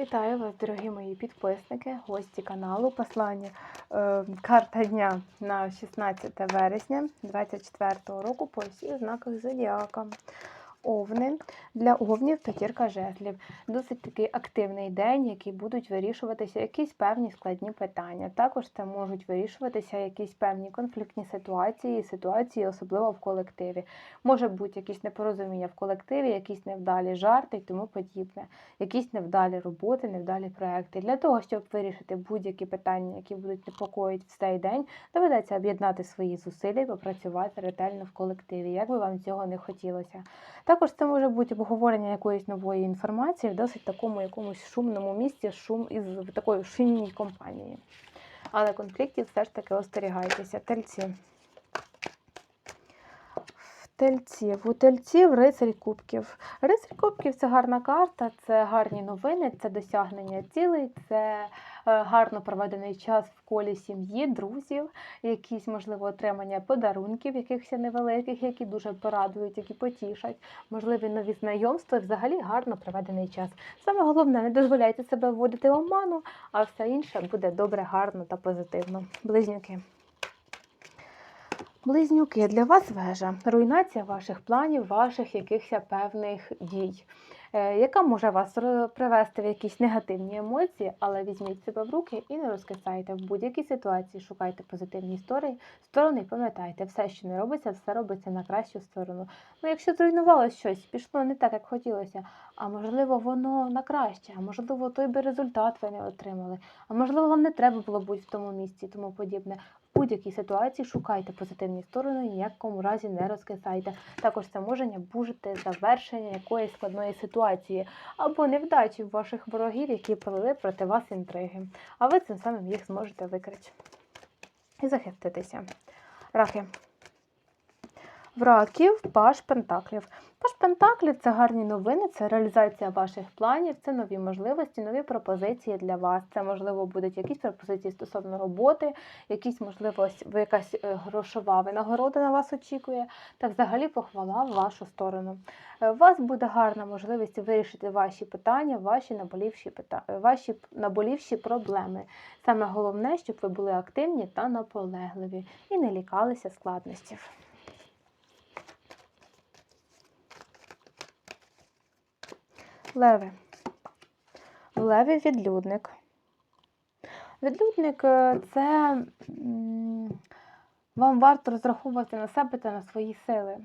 Вітаю вас, дорогі мої підписники, гості каналу. Послання е, карта дня на 16 вересня 2024 року по всіх знаках зодіака. Овни для овнів п'ятірка жезлів. Досить такий активний день, який будуть вирішуватися якісь певні складні питання. Також це можуть вирішуватися якісь певні конфліктні ситуації, ситуації, особливо в колективі. Може бути якісь непорозуміння в колективі, якісь невдалі жарти і тому подібне, якісь невдалі роботи, невдалі проекти. Для того, щоб вирішити будь-які питання, які будуть непокоїть в цей день, доведеться об'єднати свої зусилля і попрацювати ретельно в колективі, як би вам цього не хотілося. Також це може бути обговорення якоїсь нової інформації в досить такому якомусь шумному місці, шум із такої шумній компанії. Але конфліктів все ж таки остерігайтеся. Тельці. В тельці. В у тельців рицарь кубків. Рицарь кубків це гарна карта, це гарні новини, це досягнення цілей, це е, гарно проведений час в колі сім'ї, друзів, якісь, можливо, отримання подарунків, якихось невеликих, які дуже порадують, які потішать, можливі нові знайомства, і взагалі гарно проведений час. Саме головне, не дозволяйте себе вводити в оману, а все інше буде добре, гарно та позитивно. Близнюки. Близнюки, для вас вежа, руйнація ваших планів, ваших якихось певних дій, е, яка може вас привести в якісь негативні емоції, але візьміть себе в руки і не розкисайте. В будь-якій ситуації шукайте позитивні сторони, сторони пам'ятайте, все, що не робиться, все робиться на кращу сторону. Ну, якщо зруйнувалося щось, пішло не так, як хотілося, а можливо, воно на краще, а можливо, той би результат ви не отримали, а можливо, вам не треба було бути в тому місці і тому подібне. Будь-якій ситуації шукайте позитивні сторони, ніякому разі не розкисайте. Також це може бути завершення якоїсь складної ситуації або невдачі ваших ворогів, які плели проти вас інтриги. А ви цим самим їх зможете викрити і захиститися. Рахи. В паш пентаклів. Паш пентаклів це гарні новини, це реалізація ваших планів, це нові можливості, нові пропозиції для вас. Це можливо будуть якісь пропозиції стосовно роботи, якісь можливо якась е, грошова винагорода на вас очікує, та взагалі похвала в вашу сторону. Е, У вас буде гарна можливість вирішити ваші питання, ваші наболівші пита... е, ваші наболівші проблеми. Саме головне, щоб ви були активні та наполегливі і не лікалися складностів. Леви. Леві відлюдник. Відлюдник е, це вам варто розраховувати на себе та на свої сили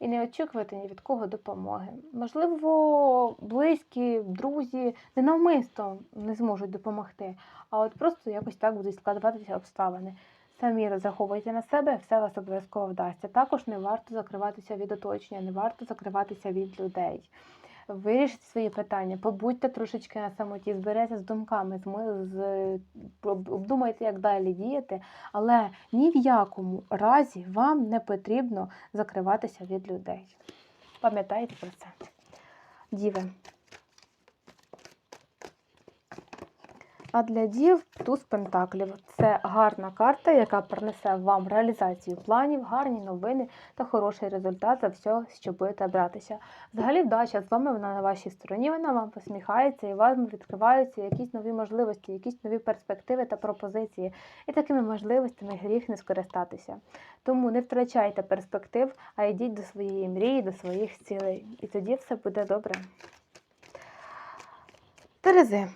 і не очікувати ні від кого допомоги. Можливо, близькі, друзі ненавмисно не зможуть допомогти, а от просто якось так будуть складуватися обставини. Самі розраховуйте на себе, все вас обов'язково вдасться. Також не варто закриватися від оточення, не варто закриватися від людей. Вирішіть свої питання, побудьте трошечки на самоті, зберіться з думками, з, обдумайте, як далі діяти, але ні в якому разі вам не потрібно закриватися від людей. Пам'ятайте про це. Діви. А для дів туз пентаклів це гарна карта, яка принесе вам реалізацію планів, гарні новини та хороший результат за все, що будете братися. Взагалі, вдача з вами вона на вашій стороні, вона вам посміхається і вам відкриваються якісь нові можливості, якісь нові перспективи та пропозиції. І такими можливостями гріх не скористатися. Тому не втрачайте перспектив, а йдіть до своєї мрії, до своїх цілей. І тоді все буде добре. Терези.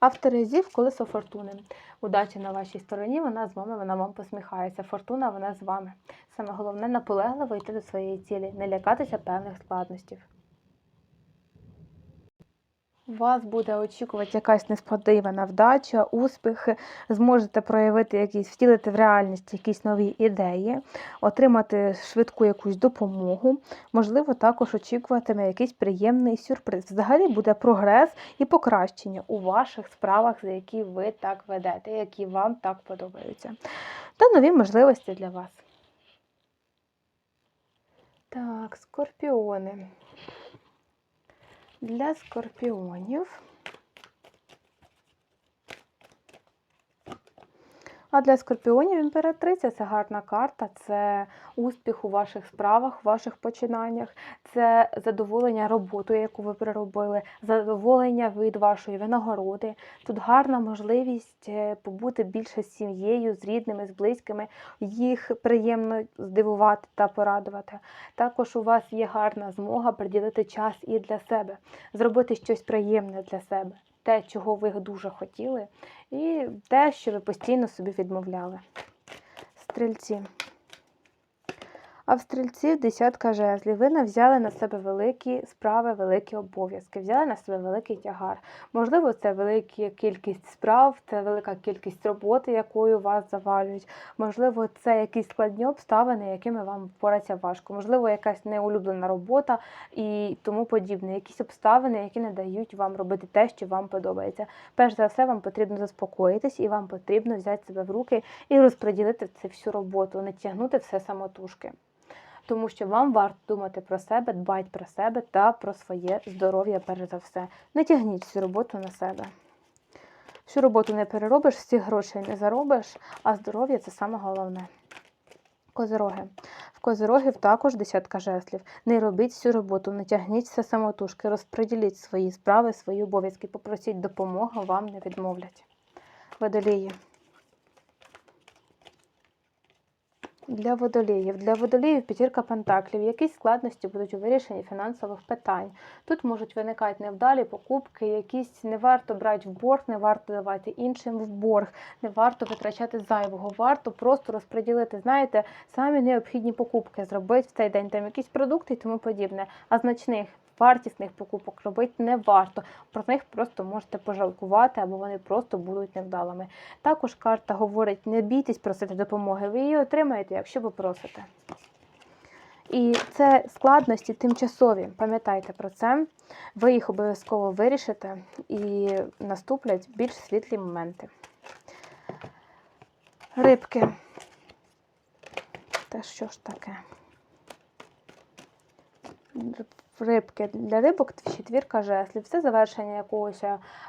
А в Терезів колесо фортуни. Удача на вашій стороні, вона з вами, вона вам посміхається. Фортуна, вона з вами. Саме головне наполегливо йти до своєї цілі, не лякатися певних складностей. Вас буде очікувати якась несподівана вдача, успіхи, зможете проявити якісь, втілити в реальність якісь нові ідеї, отримати швидку якусь допомогу, можливо, також очікуватиме якийсь приємний сюрприз. Взагалі буде прогрес і покращення у ваших справах, за які ви так ведете, які вам так подобаються, та нові можливості для вас. Так, скорпіони. Для скорпіонів А для скорпіонів імператриця це гарна карта, це успіх у ваших справах, ваших починаннях, це задоволення роботою, яку ви проробили, задоволення від вашої винагороди. Тут гарна можливість е, побути більше з сім'єю, з рідними, з близькими, їх приємно здивувати та порадувати. Також у вас є гарна змога приділити час і для себе, зробити щось приємне для себе, те, чого ви дуже хотіли, і те, що ви постійно собі відмовляли. Стрільці. А в стрільців десятка жезлів. Ви не взяли на себе великі справи, великі обов'язки, взяли на себе великий тягар. Можливо, це велика кількість справ, це велика кількість роботи, якою вас завалюють. Можливо, це якісь складні обставини, якими вам впоратися важко. Можливо, якась неулюблена робота і тому подібне. Якісь обставини, які не дають вам робити те, що вам подобається. Перш за все, вам потрібно заспокоїтись і вам потрібно взяти себе в руки і розподілити це всю роботу, не тягнути все самотужки. Тому що вам варто думати про себе, дбати про себе та про своє здоров'я, перш за все. Не тягніть всю роботу на себе. Всю роботу не переробиш, всі грошей не заробиш, а здоров'я це саме головне. Козироги. В козирогів також десятка жеслів. Не робіть всю роботу, не тягніть все самотужки, розподіліть свої справи, свої обов'язки, попросіть допомоги, вам не відмовлять. Водолії. Для водоліїв. Для водоліїв п'ятірка пентаклів. Якісь складності будуть у вирішенні фінансових питань. Тут можуть виникати невдалі покупки, якісь не варто брати в борг, не варто давати іншим в борг, не варто витрачати зайвого. Варто просто розподілити, знаєте, самі необхідні покупки, зробити в цей день там якісь продукти і тому подібне. А значних вартісних покупок робити не варто. Про них просто можете пожалкувати, або вони просто будуть невдалими. Також карта говорить: не бійтесь просити допомоги, ви її отримаєте, якщо ви просите. І це складності тимчасові. Пам'ятайте про це. Ви їх обов'язково вирішите і наступлять більш світлі моменти. Рибки. Та що ж таке? Рибки. Для рибок четвірка жеслів. Це завершення якогось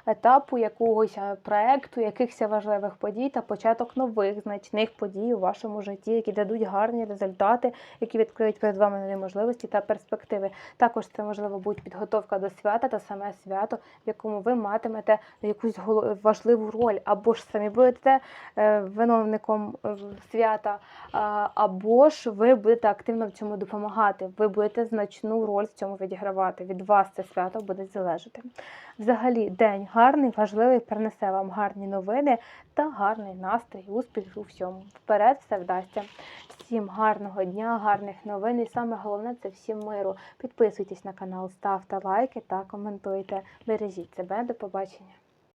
етапу, якогось проекту, якихось важливих подій та початок нових значних подій у вашому житті, які дадуть гарні результати, які відкриють перед вами нові можливості та перспективи. Також це можливо буде підготовка до свята та саме свято, в якому ви матимете якусь важливу роль, або ж самі будете е, виновником е, свята, або ж ви будете активно в цьому допомагати. Ви будете значну роль в цьому відігравати. Від вас це свято буде залежати. Взагалі, день гарний, важливий, принесе вам гарні новини та гарний настрій, успіх у всьому. Вперед все вдасться. Всім гарного дня, гарних новин. І саме головне це всім миру. Підписуйтесь на канал, ставте лайки та коментуйте. Бережіть себе. До побачення.